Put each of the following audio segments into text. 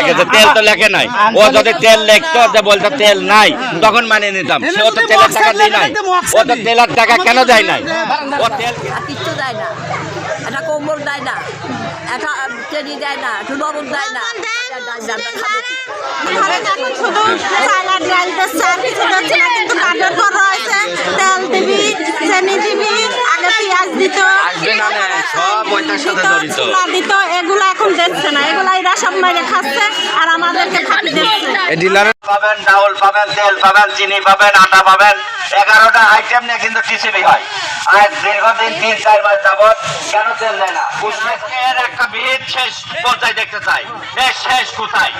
লেখেছে তেল তো লেখে নাই। ও যদি তেল লিখতো যে বলতো তেল নাই তখন মানে নিতাম। সে তো তেলের টাকা দেয় নাই। ও তো তেলের টাকা কেন দেয় নাই? ও তেল কিচ্ছু দেয় না। এটা কম্বল দেয় না। এটা চেনি দেয় না। একটু লবণ দেয় না। এটা দেয় না, আমরা খাব কি? ঘরে এখন শুধু চাল আর ডাল দিচ্ছে আর কিছু দিচ্ছে না কিন্তু কাঠের পর রয়েছে। তেল দিবি চিনি দিবি আগে পেঁয়াজ দিত আসবে না না, সব ওইটার সাথে জড়িত। দিত না এগুলো এরা সব মেরে খাচ্ছে আর আমাদেরকে দিচ্ছে। পাবেন ডাউল পাবেন তেল পাবেন চিনি পাবেন আটা পাবেন। এগারোটা আইটেম নিয়ে কিন্তু টিসিবি হয়। আর দীর্ঘদিন তিন চার মাস যাবত কেন তেল দেয় না? একটা ভিড় শেষ পর্যায়ে দেখতে চাই। এর শেষ কোথায়?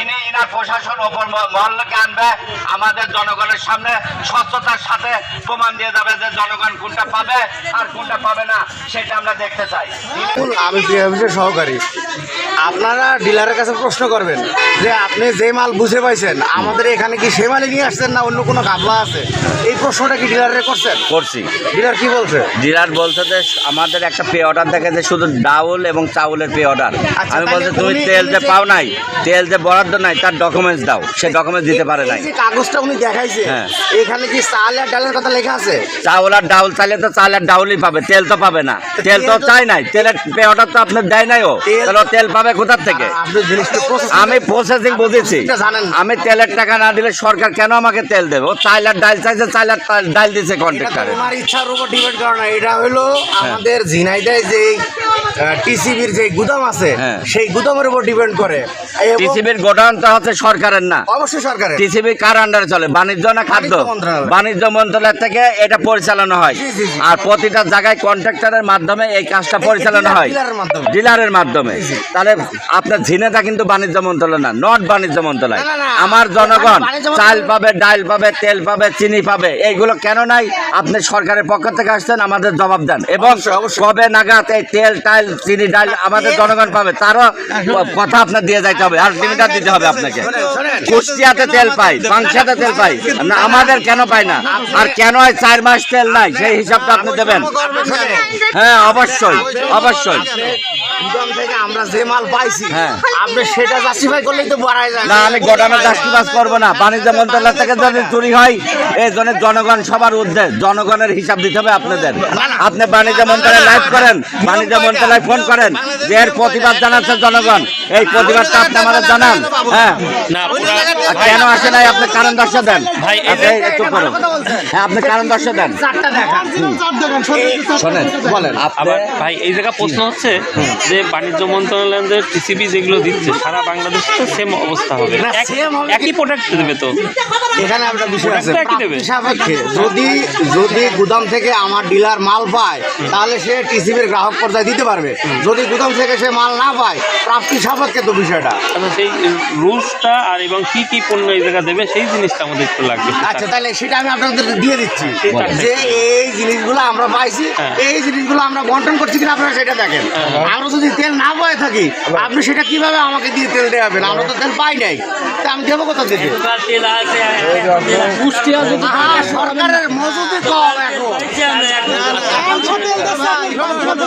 ইনি ইনার প্রশাসন ওপর মহল্লাকে আনবে আমাদের জনগণের সামনে স্বচ্ছতার সাথে প্রমাণ দিয়ে যাবে যে জনগণ কোনটা পাবে আর কোনটা পাবে না সেটা আমরা দেখতে চাই। আমি সহকারী। আপনারা ডিলারের কাছে প্রশ্ন করবেন যে আপনি যে মাল বুঝে পাইছেন আমাদের এখানে কি সে মালই নিয়ে আসছেন না অন্য কোনো গাবলা আছে? এই প্রশ্নটা কি ডিলারে করছেন? করছি। ডিলার কি বলছে? ডিলার বলছে যে আমাদের একটা পে অর্ডার দেখে যে শুধু ডাউল এবং চাউলের পে অর্ডার। আচ্ছা, আমি বলছি তুমি তেল যে পাও নাই তেল যে বরাদ্দ নাই তার ডকুমেন্টস দাও। সে ডকুমেন্টস দিতে পারে নাই। কাগজটা উনি দেখাইছে হ্যাঁ। এখানে কি চাল আর ডালের কথা লেখা আছে? চাউল আর ডাউল চাইলে তো চাল আর ডাউলই পাবে তেল তো পাবে না। তেল তো চাই নাই তেলের পে অর্ডার তো আপনার দেয় নাই ও। তেল- তাহলে পাবে কোথার থেকে? আমি প্রসেসিং বুঝেছি। আমি তেলের টাকা না দিলে সরকার কেন আমাকে তেল দেবে? ও চাইল আর ডাল চাইছে চাইল আর ডাল- ডাল দিছে কন্ট্রাক্টারে ওনার ইচ্ছার উপর ডিপেন্ড করে না। এটা হলো আমাদের ঝিনাইদায় যে টিসিবির যে গুদাম আছে হ্যাঁ। সেই গুদামের উপর ডিপেন্ড করে। টিসিবির গোডাউনটা হচ্ছে সরকারের না। অবশ্যই সরকারের। টিসিবি কার আন্ডারে চলে? বাণিজ্য না খাদ্য? বাণিজ্য মন্ত্রণালয়। থেকে এটা পরিচালনা হয়। আর প্রতিটা জায়গায় কন্ট্রাক্টরের মাধ্যমে এই কাজটা পরিচালনা হয়। ডিলারের মাধ্যমে। ডিলারের তাহলে আপনার ঝিনেটা কিন্তু বাণিজ্য মন্ত্রণালয় না নট বাণিজ্য মন্ত্রণালয়। আমার জনগণ চাল পাবে ডাল পাবে তেল পাবে চিনি পাবে এইগুলো কেন নাই? আপনি সরকারের পক্ষ থেকে আসছেন আমাদের জবাব দেন। এবং। কবে নাগাদ এই তেল টাল চিনি ডাল আমাদের জনগণ পাবে? তারও কথা আপনার দিয়ে যাইতে হবে আর লিমিটার দিতে হবে আপনাকে। কুষ্টিয়াতে তেল পাই পাংশাতে তেল পাই না আমাদের কেন পাই না? আর কেন হয় চার মাস তেল নাই? সেই হিসাবটা আপনি দেবেন। হ্যাঁ অবশ্যই অবশ্যই। গুদাম থেকে আমরা যে মাল পাইছি হ্যাঁ। আপনি সেটা জাস্টিফাই করলেই তো বাড়ায় যায়। না আমি গোডাউনে চাষবাস করব না। বাণিজ্য মন্ত্রণালয় থেকে যদি চুরি হয় এই জন্য জনগণ সবার ঊর্ধ্বে। জনগণের হিসাব দিতে হবে আপনাদের। আপনি বাণিজ্য মন্ত্রণালয় লাইভ করেন বাণিজ্য মন্ত্রণালয় ফোন করেন যে এর প্রতিবাদ জানাচ্ছে জনগণ। এই প্রতিবাদটা আপনি আমাদের জানান। হ্যাঁ। কেন আসে নাই? আপনি কারণ দর্শা দেন। ভাই, এই আপনি একটু করুন। হ্যাঁ আপনি কারণ দর্শা দেন। শোনেন বলেন। ভাই এই জায়গা প্রশ্ন হচ্ছে যে বাণিজ্য মন্ত্রণালয়ের টিসিবি যেগুলো দিচ্ছে সারা বাংলাদেশ তো সেম অবস্থা হবে। একই প্রোডাক্ট দেবে তো। এখানে একটা বিষয় আছে। সাপেক্ষে। যদি যদি গুদাম থেকে আমার ডিলার মাল পায় তাহলে সে টিসিবির গ্রাহক পর্যায়ে দিতে পারবে। যদি গুদাম থেকে সে মাল না পায় প্রাপ্তি সাপেক্ষে তো বিষয়টা। সেই রুলসটা আর এবং কি কি পণ্য এই জায়গা দেবে সেই জিনিসটা আমাদের একটু লাগবে। আচ্ছা তাহলে সেটা আমি আপনাদের দিয়ে দিচ্ছি। যে এই জিনিসগুলো আমরা পাইছি হ্যাঁ। এই জিনিসগুলো আমরা বন্টন করছি কিনা আপনারা সেটা দেখেন। আমরা যদি তেল না পাই থাকি আপনি সেটা কীভাবে আমাকে দিয়ে তেল দেওয়াবেন আমরা তো তেল পাই নাই। তা আমি দেবো কোথা থেকে? আহা, সরকারের মজুদি কম এখন কোথায় থেকে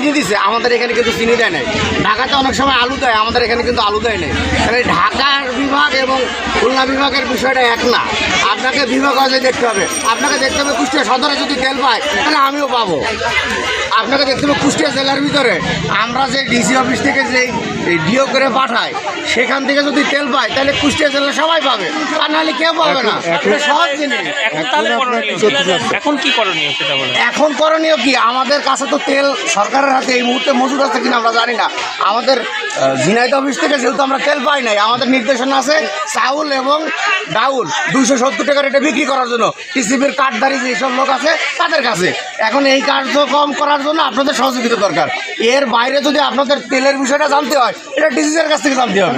চিনি দিছে, আমাদের এখানে কিন্তু চিনি দেয় নাই। ঢাকাতে অনেক সময় আলু দেয়, আমাদের এখানে কিন্তু আলু দেয় নাই। তাহলে ঢাকার বিভাগ এবং খুলনা বিভাগের বিষয়টা এক না। আপনাকে বিভাগ দেখতে হবে। আপনাকে দেখতে হবে কুষ্টিয়া সদরে যদি তেল পায়, তাহলে আমিও পাবো। আপনাকে দেখতে হবে কুষ্টিয়া জেলার ভিতরে। আমরা যে ডিসি অফিস থেকে যে ডিও করে পাঠাই সেখান থেকে যদি তেল পায় তাহলে কুষ্টিয়া জেলা সবাই পাবে। আর নাহলে কেউ পাবে না। সহজ জিনিস। এখন করণীয়। কি? এখন কি করণীয় সেটা বলে এখন করণীয় কি? আমাদের কাছে তো তেল সরকারের হাতে এই মুহূর্তে মজুদ আছে কিনা আমরা জানি না। আমাদের আহ, ঝিনাইদহ অফিস থেকে যেহেতু আমরা তেল পাই নাই আমাদের নির্দেশনা আছে চাউল এবং ডাউল দুইশো সত্তর টাকা এটা বিক্রি করার জন্য। টিসিপির কার্ডধারী যেসব লোক আছে তাদের কাছে। এখন এই কার্যক্রম করার জন্য আপনাদের সহযোগিতা দরকার। এর বাইরে যদি আপনাদের তেলের বিষয়টা জানতে হয় এটা ডিসিসের কাছ থেকে জানতে হবে।